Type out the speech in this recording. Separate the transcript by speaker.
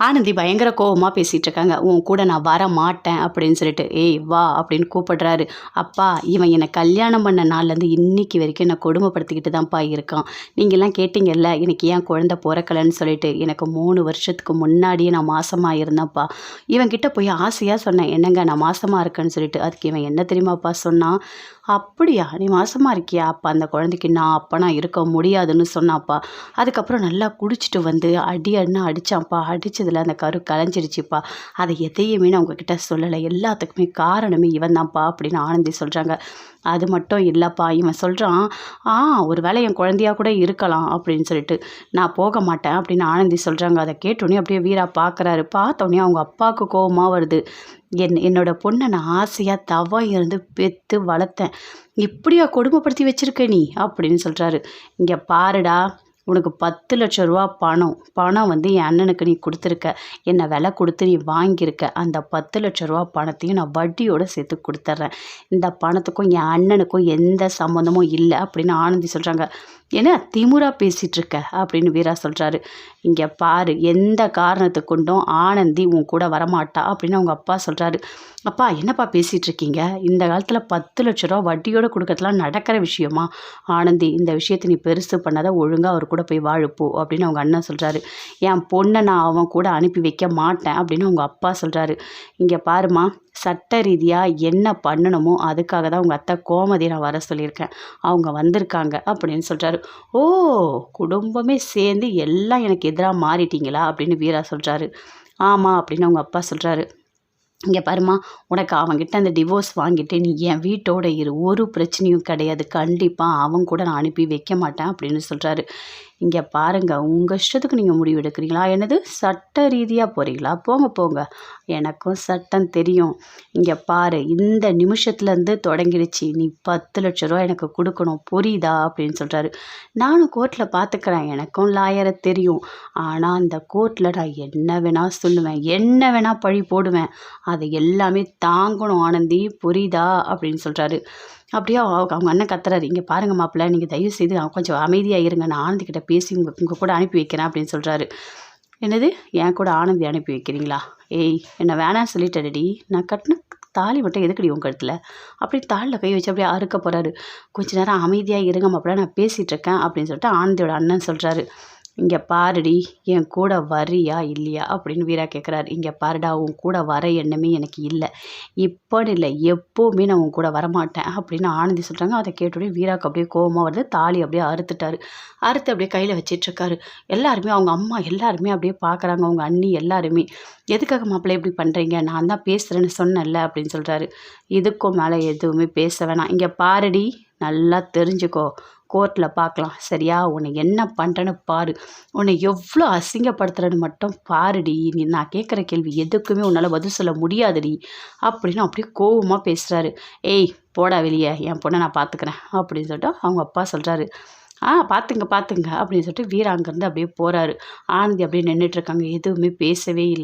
Speaker 1: ஆனந்தி பயங்கர கோவமாக பேசிகிட்டு இருக்காங்க. உன் கூட நான் வர மாட்டேன் அப்படின்னு சொல்லிட்டு ஏய் வா அப்படின்னு கூப்பிடுறாரு. அப்பா இவன் என்னை கல்யாணம் பண்ண நாள்லேருந்து இன்னைக்கு வரைக்கும் என்னை கொடுமைப்படுத்திக்கிட்டு தான்ப்பா இருக்கான். நீங்கள்லாம் கேட்டிங்கல்ல எனக்கு ஏன் குழந்த பிறக்கலன்னு சொல்லிட்டு எனக்கு மூணு வருஷத்துக்கு முன்னாடியே நான் மாசமாக இருந்தேன்ப்பா. இவன்கிட்ட போய் ஆசையாக சொன்னேன் என்னங்க நான் மாசமாக இருக்கேன்னு சொல்லிட்டு அதுக்கு இவன் என்ன தெரியுமாப்பா சொன்னான்? அப்படியா நீ மாசமாக இருக்கியா? அப்பா அந்த குழந்தைக்கு நான் அப்பனா இருக்க முடியாதுன்னு சொன்னாப்பா. அதுக்கப்புறம் நல்லா குடிச்சிட்டு வந்து அடி அடின்னு அடித்தான்ப்பா அடித்ததில் அந்த கரு கலைஞ்சிருச்சுப்பா. அதை எதையுமே நான் உங்ககிட்ட சொல்லலை. எல்லாத்துக்குமே காரணமே இவன் தான்ப்பா அப்படின்னு ஆனந்தி சொல்கிறாங்க அது மட்டும் இல்லைப்பா. இவன் சொல்கிறான் ஆ ஒரு வேளை என் குழந்தையாக கூட இருக்கலாம் அப்படின்னு சொல்லிட்டு. நான் போக மாட்டேன் அப்படின்னு ஆனந்தி சொல்கிறாங்க அதை கேட்டோன்னே அப்படியே வீரா பார்க்குறாரு பார்த்தோன்னே அவங்க அப்பாவுக்கு கோபமாக வருது. என் என்னோடய பொண்ணை நான் ஆசையாக தவம் இருந்து பெற்று வளர்த்தேன். இப்படியா கொடுமைப்படுத்தி வச்சுருக்க நீ? அப்படின்னு சொல்கிறாரு இங்கே பாருடா. உனக்கு பத்து லட்ச ரூபா பணம் பணம் வந்து என் அண்ணனுக்கு நீ கொடுத்துருக்க. என்னை விலை கொடுத்து நீ வாங்கியிருக்க. அந்த பத்து லட்ச ரூபா பணத்தையும் நான் வட்டியோடு சேர்த்து கொடுத்துட்றேன். இந்த பணத்துக்கும் என் அண்ணனுக்கும் எந்த சம்மந்தமும் இல்லை அப்படின்னு ஆனந்தி சொல்கிறாங்க ஏன்னா திமுறா பேசிகிட்ருக்க அப்படின்னு வீரா சொல்கிறாரு இங்கே பாரு எந்த காரணத்தை கொண்டும் ஆனந்தி உன் கூட வரமாட்டா அப்படின்னு அவங்க அப்பா சொல்கிறாரு அப்பா என்னப்பா பேசிகிட்டு இருக்கீங்க? இந்த காலத்தில் பத்து லட்ச ரூபா வட்டியோடு கொடுக்கறதுலாம் நடக்கிற விஷயமா? ஆனந்தி இந்த விஷயத்தை நீ பெருசு பண்ணாத ஒழுங்காக அவர் கூட போய் வாழுப்போ அப்படின்னு அவங்க அண்ணன் சொல்கிறாரு என் பொண்ணை நான் அவன் கூட அனுப்பி வைக்க மாட்டேன் அப்படின்னு அவங்க அப்பா சொல்கிறாரு இங்கே பாருமா சட்ட ரீதியாக என்ன பண்ணணுமோ அதுக்காக தான் உங்கள் அத்தை கோமதி நான் வர சொல்லியிருக்கேன். அவங்க வந்திருக்காங்க அப்படின்னு சொல்கிறாரு ஓ குடும்பமே சேர்ந்து எல்லாம் எனக்கு எதிராக மாறிட்டீங்களா? அப்படின்னு வீரா சொல்கிறாரு ஆமாம் அப்படின்னு அவங்க அப்பா சொல்கிறாரு இங்கே பாருமா உனக்கு அவங்ககிட்ட அந்த டிவோர்ஸ் வாங்கிட்டு நீ என் வீட்டோட இரு ஒரு பிரச்சனையும் கிடையாது. கண்டிப்பாக அவன் கூட நான் அனுப்பி வைக்க மாட்டேன் அப்படின்னு சொல்கிறாரு இங்கே பாருங்கள் உங்கள் இஷ்டத்துக்கு நீங்கள் முடிவு எடுக்கிறீங்களா என்னது? சட்ட ரீதியாக போகிறீங்களா போங்க போங்க. எனக்கும் சட்டம் தெரியும். இங்கே பாரு இந்த நிமிஷத்துலேருந்து தொடங்கிடுச்சு. நீ பத்து லட்ச ரூபா எனக்கு கொடுக்கணும். புரியுதா? அப்படின்னு சொல்கிறாரு நானும் கோர்ட்டில் பார்த்துக்கிறேன் எனக்கும் லாயரை தெரியும். ஆனால் அந்த கோர்ட்டில் நான் என்ன வேணால் சொல்லுவேன். என்ன வேணால் பழி போடுவேன். அதை எல்லாமே தாங்கணும் ஆனந்தி. புரியுதா? அப்படின்னு சொல்கிறாரு அப்படியே அவங்க அண்ணன் கத்துறாரு. இங்கே பாருங்கள் மாப்பிள்ள நீங்கள் தயவு செய்து கொஞ்சம் அமைதியாக இருங்க. நான் ஆனந்திக்கிட்ட பேசி உங்கள் உங்கள் கூட அனுப்பி வைக்கிறேன் அப்படின்னு சொல்கிறாரு என்னது? என் கூட ஆனந்தி அனுப்பி வைக்கிறீங்களா? ஏய் என்ன வேணாம் சொல்லிட்டேடி நான் கட்டின தாலி மட்டும் எதுக்கடி உங்கள் இடத்துல அப்படி தாலில் கை வச்சு அப்படியே அறுக்க போகிறாரு கொஞ்ச நேரம் அமைதியாக இருங்க மாப்பிள்ள நான் பேசிகிட்டு இருக்கேன் அப்படின்னு சொல்லிட்டு ஆனந்தியோட அண்ணன் சொல்கிறாரு இங்கே பாருடி என் கூட வரியா இல்லையா அப்படின்னு வீரா கேட்குறாரு இங்கே பாருடா உன் கூட வர எண்ணமே எனக்கு இல்லை. இப்போன்னு இல்லை எப்போவுமே நான் உன் கூட வரமாட்டேன் அப்படின்னு ஆனந்தி சொல்கிறாங்க அதை கேட்டோடனே வீராக்கு அப்படியே கோபமாக வருது. தாலி அப்படியே அறுத்துட்டாரு. அறுத்து அப்படியே கையில் வச்சிட்ருக்காரு. எல்லாருமே அவங்க அம்மா எல்லாருமே அப்படியே பார்க்குறாங்க அவங்க அண்ணி எல்லாருமே எதுக்காக மாப்பிள்ளை இப்படி பண்ணுறீங்க நான் தான் பேசுகிறேன்னு சொன்னேன்ல அப்படின்னு சொல்கிறாரு இதுக்கும் மேலே எதுவுமே பேச வேணாம். இங்கே பாருடி நல்லா தெரிஞ்சுக்கோ. கோர்ட்டில் பார்க்கலாம் சரியா? உன்னை என்ன பண்ணுறேன்னு பாரு. உன்னை எவ்வளோ அசிங்கப்படுத்துகிறேன்னு மட்டும் பாருடி. நீ நான் கேட்குற கேள்வி எதுக்குமே உன்னால் பதில் சொல்ல முடியாதுடி. அப்படின்னு அப்படியே கோவமாக பேசுகிறாரு ஏய் போடா வெளியே. என் பொண்ணை நான் பார்த்துக்கிறேன் அப்படின்னு சொல்லிட்டு அவங்க அப்பா சொல்கிறாரு ஆ பார்த்துங்க பார்த்துங்க அப்படின்னு சொல்லிட்டு வீரா அங்கேருந்து அப்படியே போகிறாரு ஆனந்தி அப்படியே நின்றுட்டுருக்காங்க எதுவுமே பேசவே இல்லை.